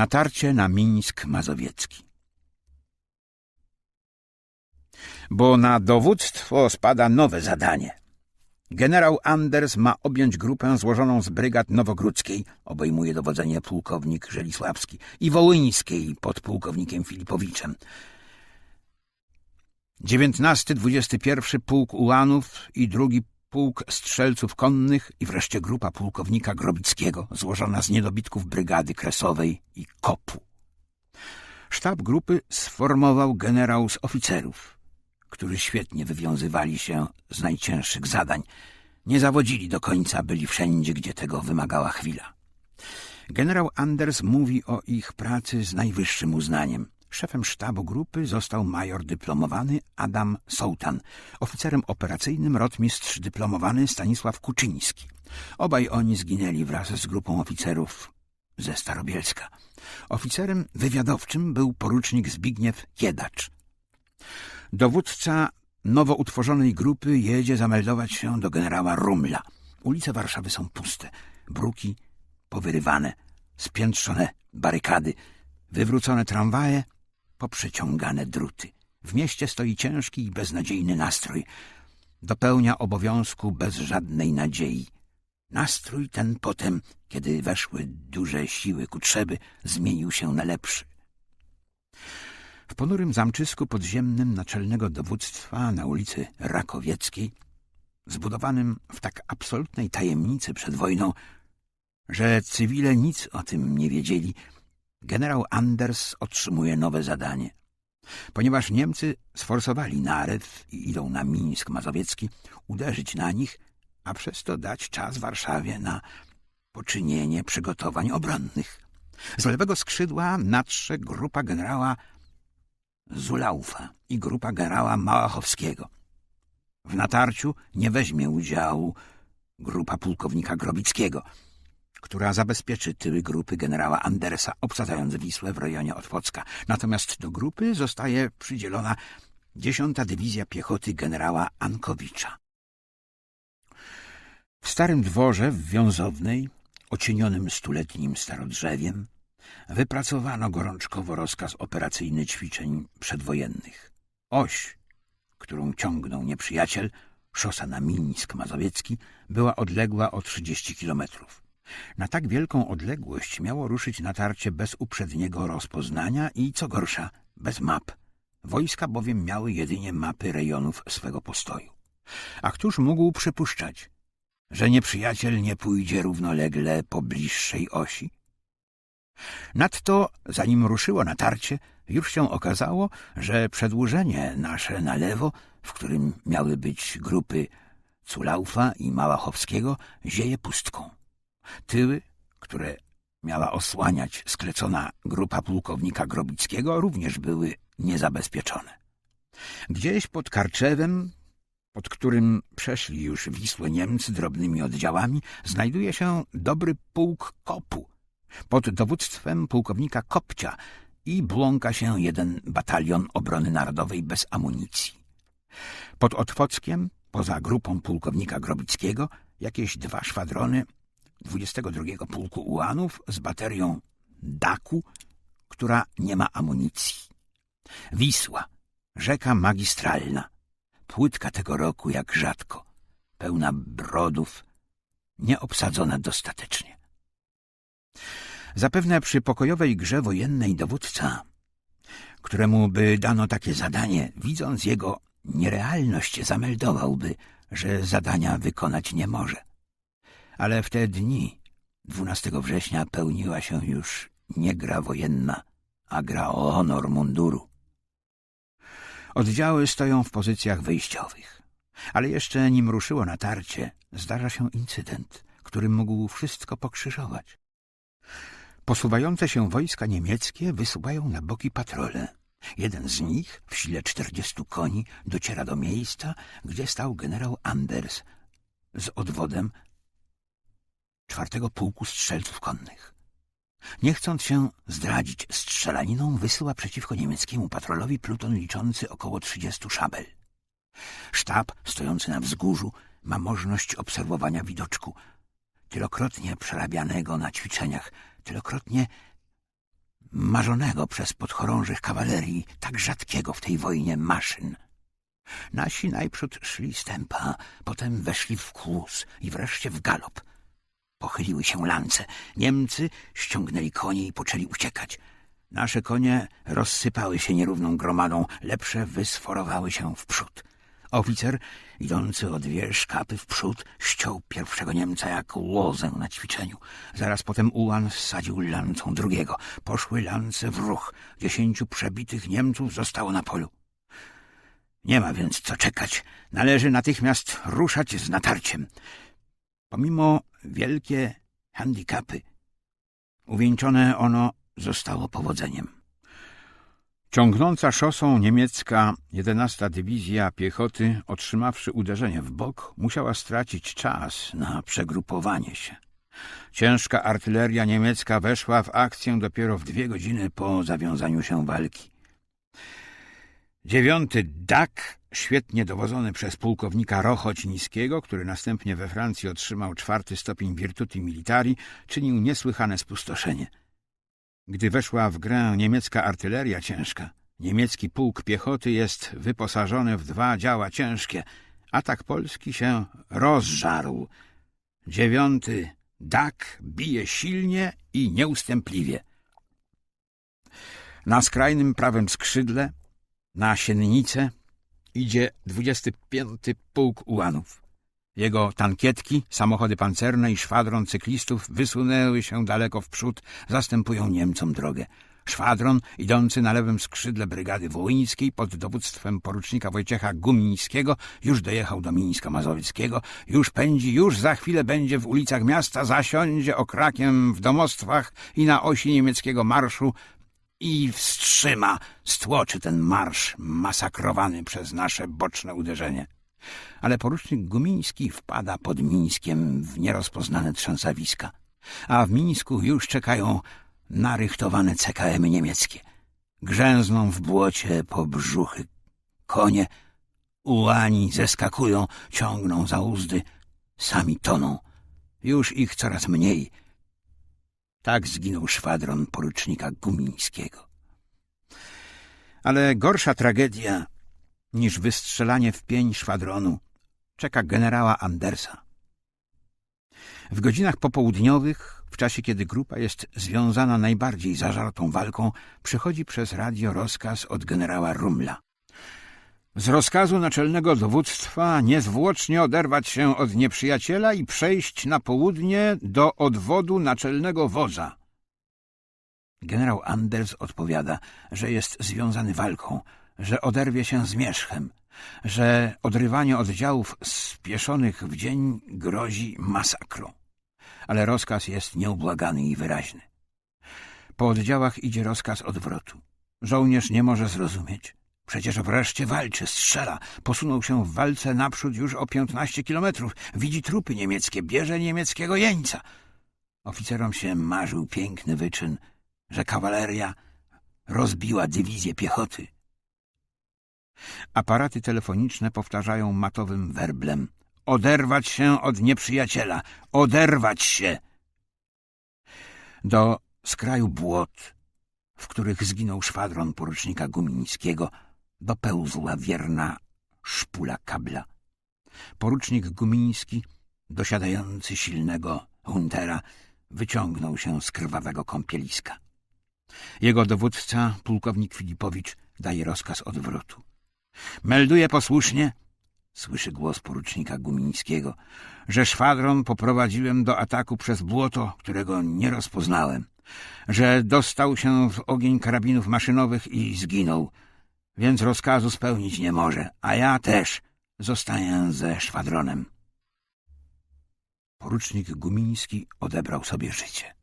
Natarcie na Mińsk Mazowiecki Bo na dowództwo spada nowe zadanie. Generał Anders ma objąć grupę złożoną z brygad nowogródzkiej, obejmuje dowodzenie pułkownik Żelisławski, i wołyńskiej pod pułkownikiem Filipowiczem. 19-21 Pułk Ułanów i drugi Pułk Strzelców Konnych i wreszcie grupa pułkownika Grobickiego, złożona z niedobitków Brygady Kresowej i Kopu. Sztab grupy sformował generał z oficerów, którzy świetnie wywiązywali się z najcięższych zadań. Nie zawodzili do końca, byli wszędzie, gdzie tego wymagała chwila. Generał Anders mówi o ich pracy z najwyższym uznaniem. Szefem sztabu grupy został major dyplomowany Adam Sołtan, oficerem operacyjnym rotmistrz dyplomowany Stanisław Kuczyński. Obaj oni zginęli wraz z grupą oficerów ze Starobielska. Oficerem wywiadowczym był porucznik Zbigniew Kiedacz. Dowódca nowo utworzonej grupy jedzie zameldować się do generała Rumla. Ulice Warszawy są puste, bruki powyrywane, spiętrzone barykady, wywrócone tramwaje, poprzeciągane druty. W mieście stoi ciężki i beznadziejny nastrój. Dopełnia obowiązku bez żadnej nadziei. Nastrój ten potem, kiedy weszły duże siły Kutrzeby, zmienił się na lepszy. W ponurym zamczysku podziemnym naczelnego dowództwa na ulicy Rakowieckiej, zbudowanym w tak absolutnej tajemnicy przed wojną, że cywile nic o tym nie wiedzieli, generał Anders otrzymuje nowe zadanie. Ponieważ Niemcy sforsowali narew i idą na Mińsk Mazowiecki, uderzyć na nich, a przez to dać czas Warszawie na poczynienie przygotowań obronnych. Z lewego skrzydła natrze grupa generała Zulaufa i grupa generała Małachowskiego. W natarciu nie weźmie udziału grupa pułkownika Grobickiego, która zabezpieczy tyły grupy generała Andersa, obsadzając Wisłę w rejonie Otwocka. Natomiast do grupy zostaje przydzielona dziesiąta dywizja piechoty generała Ankowicza. W starym dworze w Wiązownej, ocienionym stuletnim starodrzewiem, wypracowano gorączkowo rozkaz operacyjny ćwiczeń przedwojennych. Oś, którą ciągnął nieprzyjaciel, szosa na Mińsk Mazowiecki, była odległa o 30 kilometrów. Na tak wielką odległość miało ruszyć natarcie bez uprzedniego rozpoznania i, co gorsza, bez map. Wojska bowiem miały jedynie mapy rejonów swego postoju. A któż mógł przypuszczać, że nieprzyjaciel nie pójdzie równolegle po bliższej osi? Nadto, zanim ruszyło natarcie, już się okazało, że przedłużenie nasze na lewo, w którym miały być grupy Culaufa i Małachowskiego, zieje pustką. Tyły, które miała osłaniać sklecona grupa pułkownika Grobickiego, również były niezabezpieczone. Gdzieś pod Karczewem, pod którym przeszli już Wisłę Niemcy drobnymi oddziałami, znajduje się dobry pułk Kopu, pod dowództwem pułkownika Kopcia i błąka się jeden batalion obrony narodowej bez amunicji. Pod Otwockiem, poza grupą pułkownika Grobickiego, jakieś dwa szwadrony 22 Pułku Ułanów z baterią Daku, która nie ma amunicji. Wisła, rzeka magistralna, płytka tego roku jak rzadko, pełna brodów, nieobsadzona dostatecznie. Zapewne przy pokojowej grze wojennej dowódca, któremu by dano takie zadanie, widząc jego nierealność, zameldowałby, że zadania wykonać nie może. Ale w te dni, 12 września, pełniła się już nie gra wojenna, a gra o honor munduru. Oddziały stoją w pozycjach wyjściowych. Ale jeszcze nim ruszyło natarcie, zdarza się incydent, który mógł wszystko pokrzyżować. Posuwające się wojska niemieckie wysuwają na boki patrole. Jeden z nich, w sile czterdziestu koni, dociera do miejsca, gdzie stał generał Anders z odwodem czwartego pułku strzelców konnych. Nie chcąc się zdradzić strzelaniną, wysyła przeciwko niemieckiemu patrolowi pluton liczący około trzydziestu szabel. Sztab, stojący na wzgórzu, ma możliwość obserwowania widoczku, tylokrotnie przerabianego na ćwiczeniach, tylokrotnie marzonego przez podchorążych kawalerii, tak rzadkiego w tej wojnie maszyn. Nasi najprzód szli stępa, potem weszli w kłus i wreszcie w galop. Pochyliły się lance. Niemcy ściągnęli konie i poczęli uciekać. Nasze konie rozsypały się nierówną gromadą, lepsze wysforowały się w przód. Oficer, idący o dwie szkapy w przód, ściął pierwszego Niemca jak łozę na ćwiczeniu. Zaraz potem ułan zsadził lancą drugiego. Poszły lance w ruch. Dziesięciu przebitych Niemców zostało na polu. Nie ma więc co czekać. Należy natychmiast ruszać z natarciem. Pomimo wielkie handicapy, uwieńczone ono zostało powodzeniem. Ciągnąca szosą niemiecka 11 Dywizja Piechoty, otrzymawszy uderzenie w bok, musiała stracić czas na przegrupowanie się. Ciężka artyleria niemiecka weszła w akcję dopiero w dwie godziny po zawiązaniu się walki. Dziewiąty DAK, świetnie dowodzony przez pułkownika Rochocińskiego, który następnie we Francji otrzymał czwarty stopień Virtuti Militari, czynił niesłychane spustoszenie. Gdy weszła w grę niemiecka artyleria ciężka, niemiecki pułk piechoty jest wyposażony w dwa działa ciężkie. Atak polski się rozżarł. Dziewiąty DAK bije silnie i nieustępliwie. Na skrajnym prawym skrzydle na Siennicę idzie 25. Pułk Ułanów. Jego tankietki, samochody pancerne i szwadron cyklistów wysunęły się daleko w przód, zastępują Niemcom drogę. Szwadron, idący na lewym skrzydle brygady wołyńskiej pod dowództwem porucznika Wojciecha Gumińskiego, już dojechał do Mińska Mazowieckiego, już pędzi, już za chwilę będzie w ulicach miasta, zasiądzie okrakiem w domostwach i na osi niemieckiego marszu i wstrzyma, stłoczy ten marsz masakrowany przez nasze boczne uderzenie. Ale porucznik Gumiński wpada pod Mińskiem w nierozpoznane trzęsawiska, a w Mińsku już czekają narychtowane CKM niemieckie. Grzęzną w błocie po brzuchy konie, ułani zeskakują, ciągną za uzdy, sami toną. Już ich coraz mniej, tak zginął szwadron porucznika Gumińskiego. Ale gorsza tragedia niż wystrzelanie w pień szwadronu czeka generała Andersa. W godzinach popołudniowych, w czasie kiedy grupa jest związana najbardziej zażartą walką, przychodzi przez radio rozkaz od generała Rumla. Z rozkazu naczelnego dowództwa niezwłocznie oderwać się od nieprzyjaciela i przejść na południe do odwodu naczelnego wodza. Generał Anders odpowiada, że jest związany walką, że oderwie się z że odrywanie oddziałów spieszonych w dzień grozi masakrą. Ale rozkaz jest nieubłagany i wyraźny. Po oddziałach idzie rozkaz odwrotu. Żołnierz nie może zrozumieć. Przecież wreszcie walczy, strzela. Posunął się w walce naprzód już o piętnaście kilometrów. Widzi trupy niemieckie, bierze niemieckiego jeńca. Oficerom się marzył piękny wyczyn, że kawaleria rozbiła dywizję piechoty. Aparaty telefoniczne powtarzają matowym werblem. Oderwać się od nieprzyjaciela! Oderwać się! Do skraju błot, w których zginął szwadron porucznika Gumińskiego, dopełzła wierna szpula kabla. Porucznik Gumiński, dosiadający silnego Huntera, wyciągnął się z krwawego kąpieliska. Jego dowódca, pułkownik Filipowicz, daje rozkaz odwrotu. Melduje posłusznie, słyszy głos porucznika Gumińskiego, że szwadron poprowadziłem do ataku przez błoto, którego nie rozpoznałem, że dostał się w ogień karabinów maszynowych i zginął, więc rozkazu spełnić nie może, a ja też zostaję ze szwadronem. Porucznik Gumiński odebrał sobie życie.